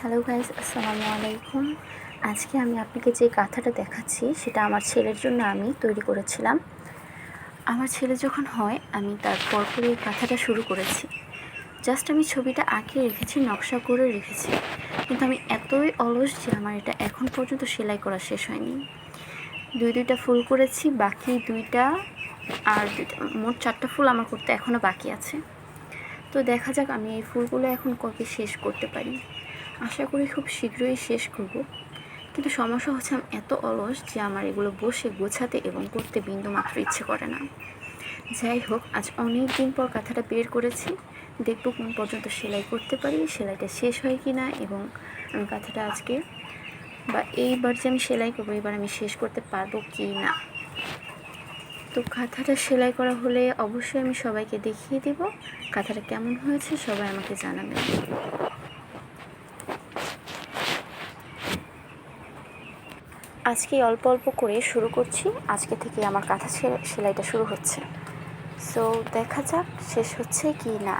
Hello guys আসসালামু আলাইকুম। আজকে আমি আপনাকে যে কাঁথাটা দেখাচ্ছি, সেটা আমার ছেলের জন্য আমি তৈরি করেছিলাম। আমার ছেলে যখন হয়, আমি তারপর করে এই কাঁথাটা শুরু করেছি। জাস্ট আমি ছবিটা আঁকে রেখেছি, নকশা করে রেখেছি। কিন্তু আমি এতই অলস যে আমার এটা এখন পর্যন্ত সেলাই করা শেষ হয়নি। দুই দুইটা ফুল করেছি, বাকি দুইটা আর দুইটা, মোট চারটা ফুল আমার করতে এখনও বাকি আছে। তো দেখা যাক আমি এই ফুলগুলো এখন কবে শেষ করতে পারি। আশা করি খুব শীঘ্রই শেষ করব। কিন্তু সমস্যা হচ্ছে আমি এত অলস যে আমার এগুলো বসে গোছাতে এবং করতে বিন্দু মাত্র ইচ্ছে করে না। যাই হোক, আজ অনেক দিন পর কাঁথাটা বের করেছি। দেখব কোন পর্যন্ত সেলাই করতে পারি, সেলাইটা শেষ হয় কি না এবং আমি কাঁথাটা আজকে বা এইবার যে আমি সেলাই করব, এবার আমি শেষ করতে পারব কি না তো কাঁথাটা সেলাই করা হলে অবশ্যই আমি সবাইকে দেখিয়ে দেব। কাঁথাটা কেমন হয়েছে, সবাই আমাকে জানাবেন। আজকে অল্প অল্প করে শুরু করছি। আজকে থেকে আমার কাঁথা সেলাইটা শুরু হচ্ছে। সো দেখা যাক শেষ হচ্ছে কি না।